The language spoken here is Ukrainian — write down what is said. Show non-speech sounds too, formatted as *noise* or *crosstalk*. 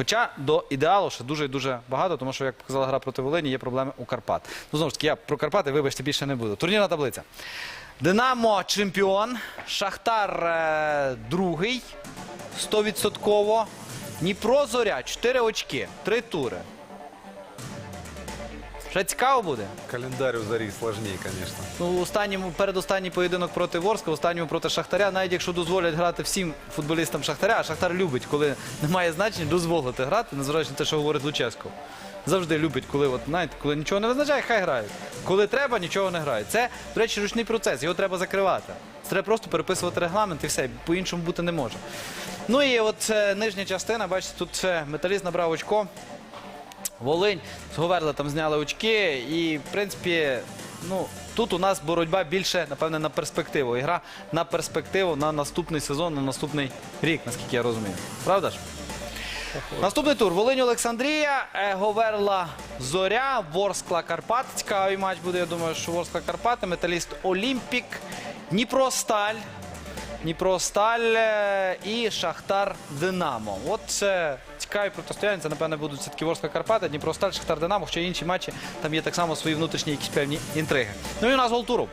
Хоча до ідеалу ще дуже і дуже багато, тому що, як показала гра проти Волині, є проблеми у Карпат. Ну, знову ж таки, я про Карпати, вибачте, більше не буду. Турнірна таблиця. Динамо чемпіон, Шахтар е, другий, 100%. Дніпро Зоря, 4 очки, 3 тури. Вже цікаво буде. Календарь у Зари сложнее, конечно. Ну, у останньому, передостанній поєдинок проти Ворска, останньому проти Шахтаря, навіть якщо дозволять грати всім футболістам Шахтаря, а Шахтар любить, коли *laughs* немає значення, дозволити грати, незважаючи на те, що говорить Луческо. Завжди любить, коли, от, знаєте, коли нічого не визначає, хай грають. Коли треба, нічого не грають. Це, до речі, ручний процес, його треба закривати. Треба просто переписувати регламент і все, по-іншому бути не може. Ну і от е, нижня частина, бачите, тут е, металіст набрав очко. Волинь з Говерла там зняли очки. І, в принципі, ну, тут у нас боротьба більше, напевне, на перспективу. І гра на перспективу на наступний сезон, на наступний рік, наскільки я розумію. Правда ж? Наступний тур. Волинь Олександрія, е, Говерла Зоря, Ворскла Карпат. Цікавий матч буде, я думаю, що Ворскла Карпати, Металіст Олімпік, Дніпро Сталь. Дніпро Сталь е, і Шахтар Динамо. От це цікаві протистояння. Це, напевне, будуть все-таки Ворська Карпати, Дніпросталь, Шахтар Динамо, хоча інші матчі там є так само свої внутрішні якісь певні інтриги. Ну і у нас гол туру.